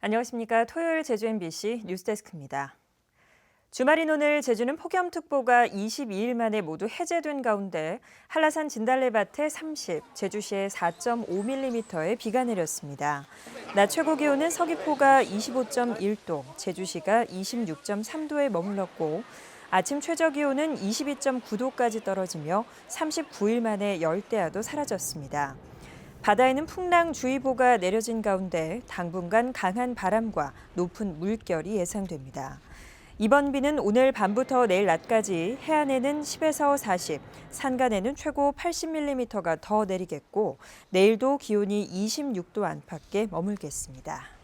안녕하십니까. 토요일 제주 MBC 뉴스데스크입니다. 주말인 오늘 제주는 폭염특보가 22일 만에 모두 해제된 가운데 한라산 진달래밭에 30, 제주시에 4.5mm의 비가 내렸습니다. 낮 최고 기온은 서귀포가 25.1도, 제주시가 26.3도에 머물렀고 아침 최저 기온은 22.9도까지 떨어지며 39일 만에 열대야도 사라졌습니다. 바다에는 풍랑주의보가 내려진 가운데 당분간 강한 바람과 높은 물결이 예상됩니다. 이번 비는 오늘 밤부터 내일 낮까지 해안에는 10에서 40, 산간에는 최고 80mm가 더 내리겠고 내일도 기온이 26도 안팎에 머물겠습니다.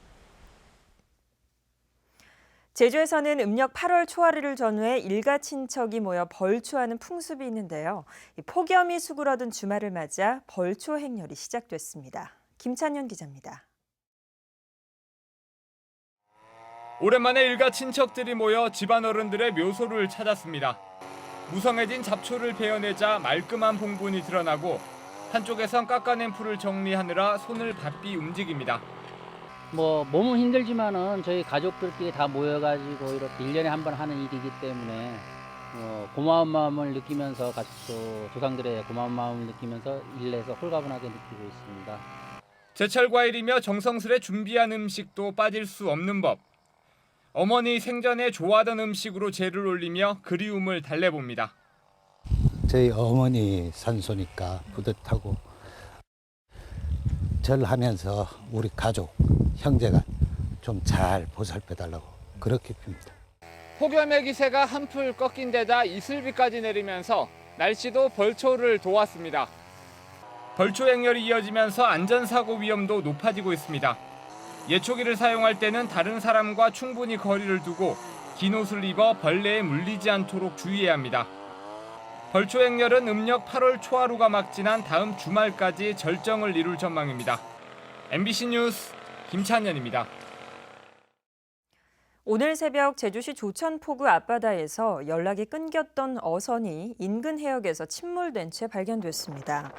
제주에서는 음력 8월 초하루를 전후해 일가 친척이 모여 벌초하는 풍습이 있는데요. 이 폭염이 수그러든 주말을 맞아 벌초 행렬이 시작됐습니다. 김찬현 기자입니다. 오랜만에 일가 친척들이 모여 집안 어른들의 묘소를 찾았습니다. 무성해진 잡초를 베어내자 말끔한 봉분이 드러나고 한쪽에선 깎아낸 풀을 정리하느라 손을 바삐 움직입니다. 뭐 몸은 힘들지만은 저희 가족들끼리 다 모여가지고 이렇게 1년에 한 번 하는 일이기 때문에 어, 고마운 마음을 느끼면서 가족도 조상들의 고마운 마음을 느끼면서 일내서 홀가분하게 느끼고 있습니다. 제철 과일이며 정성스레 준비한 음식도 빠질 수 없는 법. 어머니 생전에 좋아하던 음식으로 제를 올리며 그리움을 달래봅니다. 저희 어머니 산소니까 뿌듯하고 절하면서 우리 가족, 형제가 좀 잘 보살펴 달라고 그렇게 빕니다. 폭염의 기세가 한풀 꺾인 데다 이슬비까지 내리면서 날씨도 벌초를 도왔습니다. 벌초 행렬이 이어지면서 안전사고 위험도 높아지고 있습니다. 예초기를 사용할 때는 다른 사람과 충분히 거리를 두고 긴 옷을 입어 벌레에 물리지 않도록 주의해야 합니다. 벌초 행렬은 음력 8월 초하루가 막 지난 다음 주말까지 절정을 이룰 전망입니다. MBC 뉴스 김찬현입니다. 오늘 새벽 제주시 조천포구 앞바다에서 연락이 끊겼던 어선이 인근 해역에서 침몰된 채 발견됐습니다.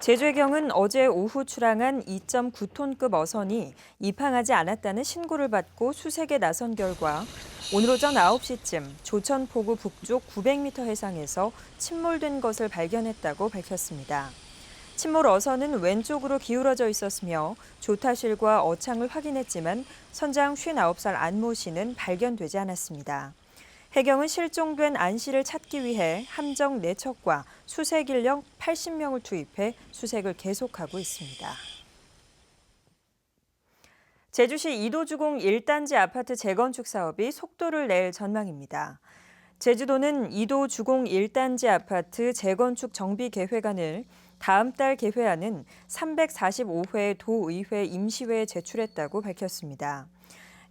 제주해경은 어제 오후 출항한 2.9톤급 어선이 입항하지 않았다는 신고를 받고 수색에 나선 결과 오늘 오전 9시쯤 조천포구 북쪽 900m 해상에서 침몰된 것을 발견했다고 밝혔습니다. 침몰 어선은 왼쪽으로 기울어져 있었으며 조타실과 어창을 확인했지만 선장 59살 안모 씨는 발견되지 않았습니다. 해경은 실종된 안 씨를 찾기 위해 함정 4척과 수색 인력 80명을 투입해 수색을 계속하고 있습니다. 제주시 이도주공 1단지 아파트 재건축 사업이 속도를 낼 전망입니다. 제주도는 이도 주공 1단지 아파트 재건축 정비 계획안을 다음 달 개회하는 345회 도의회 임시회에 제출했다고 밝혔습니다.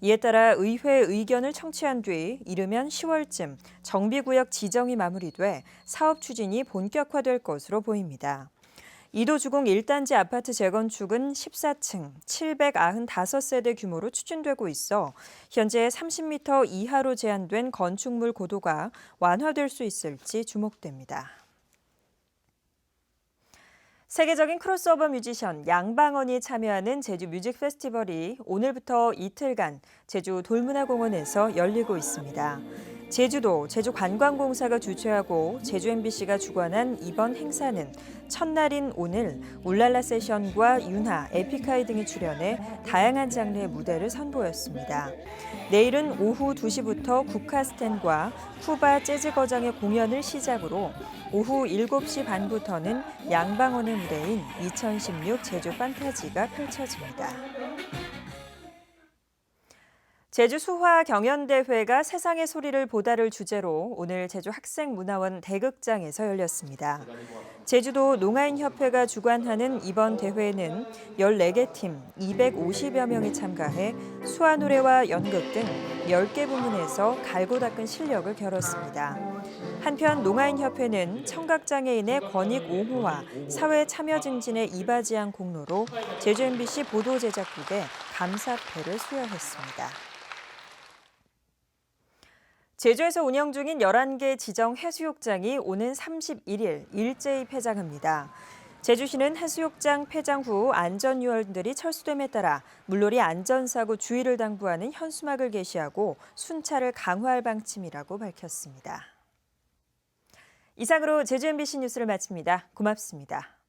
이에 따라 의회 의견을 청취한 뒤 이르면 10월쯤 정비구역 지정이 마무리돼 사업 추진이 본격화될 것으로 보입니다. 이도주공 1단지 아파트 재건축은 14층 795세대 규모로 추진되고 있어 현재 30m 이하로 제한된 건축물 고도가 완화될 수 있을지 주목됩니다. 세계적인 크로스오버 뮤지션 양방언이 참여하는 제주 뮤직 페스티벌이 오늘부터 이틀간 제주 돌문화공원에서 열리고 있습니다. 제주도 제주관광공사가 주최하고 제주 MBC가 주관한 이번 행사는 첫날인 오늘 울랄라 세션과 윤하, 에픽하이 등이 출연해 다양한 장르의 무대를 선보였습니다. 내일은 오후 2시부터 국카스텐과 쿠바 재즈 거장의 공연을 시작으로 오후 7시 반부터는 양방언의 무대인 2016 제주 판타지가 펼쳐집니다. 제주 수화 경연대회가 세상의 소리를 보다를 주제로 오늘 제주 학생문화원 대극장에서 열렸습니다. 제주도 농아인협회가 주관하는 이번 대회에는 14개 팀 250여 명이 참가해 수화 노래와 연극 등 10개 부문에서 갈고 닦은 실력을 겨뤘습니다. 한편 농아인협회는 청각장애인의 권익 옹호와 사회 참여 증진에 이바지한 공로로 제주 MBC 보도 제작국에 감사패를 수여했습니다. 제주에서 운영 중인 11개 지정 해수욕장이 오는 31일 일제히 폐장합니다. 제주시는 해수욕장 폐장 후 안전 요원들이 철수됨에 따라 물놀이 안전사고 주의를 당부하는 현수막을 게시하고 순찰을 강화할 방침이라고 밝혔습니다. 이상으로 제주 MBC 뉴스를 마칩니다. 고맙습니다.